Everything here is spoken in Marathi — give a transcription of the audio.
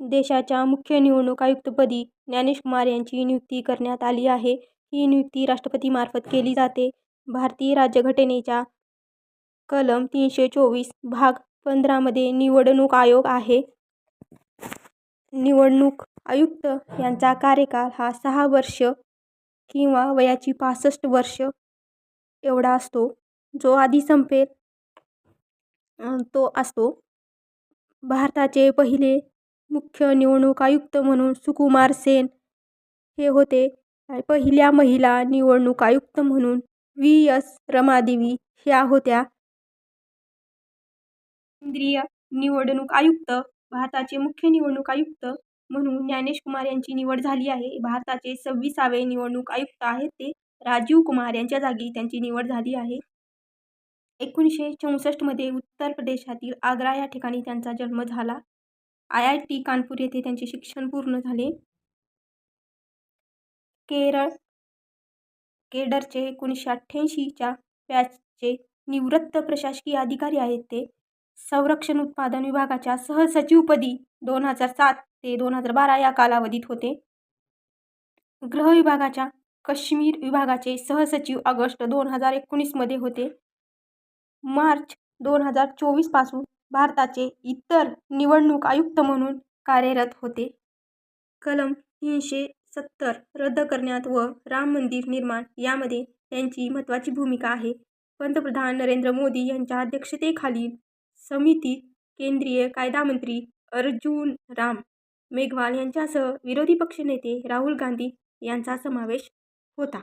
देशाच्या मुख्य निवडणूक आयुक्तपदी ज्ञानेश कुमार यांची नियुक्ती करण्यात आली आहे. ही नियुक्ती राष्ट्रपतीमार्फत केली जाते. भारतीय राज्यघटनेच्या कलम तीनशे चोवीस भाग पंधरामध्ये निवडणूक आयोग आहे. निवडणूक आयुक्त यांचा कार्यकाळ हा सहा वर्ष किंवा वयाची पासष्ट वर्ष एवढा असतो. जो आधी संपेल तो असतो. भारताचे पहिले मुख्य निवडणूक आयुक्त म्हणून सुकुमार सेन हे होते. पहिल्या महिला निवडणूक आयुक्त म्हणून व्ही. एस. रमादेवी ह्या होत्या. केंद्रीय निवडणूक आयुक्त भारताचे मुख्य निवडणूक आयुक्त म्हणून ज्ञानेश कुमार यांची निवड झाली आहे. भारताचे सव्वीसावे निवडणूक आयुक्त आहेत ते राजीव कुमार यांच्या जागी त्यांची निवड झाली आहे. एकोणीसशे चौसष्टमध्ये उत्तर प्रदेशातील आग्रा या ठिकाणी त्यांचा जन्म झाला. आय आय टी कानपूर येथे त्यांचे शिक्षण पूर्ण झाले. केरळ केडरचे एकोणीसशे अठ्ठ्याऐंशीच्या बॅचचे निवृत्त प्रशासकीय अधिकारी आहेत ते. संरक्षण उत्पादन विभागाच्या सहसचिवपदी दोन हजार सात ते दोन हजार बारा या कालावधीत होते. गृह विभागाच्या काश्मीर विभागाचे सहसचिव ऑगस्ट दोन हजार एकोणीसमध्ये होते. मार्च दोन हजार चोवीसपासून भारताचे इतर निवडणूक आयुक्त म्हणून कार्यरत होते. कलम तीनशे सत्तर रद्द करण्यात व राम मंदिर निर्माण यामध्ये त्यांची महत्त्वाची भूमिका आहे. पंतप्रधान नरेंद्र मोदी यांच्या अध्यक्षतेखालील समितीत केंद्रीय कायदामंत्री अर्जुन राम मेघवाल यांच्यासह विरोधी पक्षनेते राहुल गांधी यांचा समावेश होता.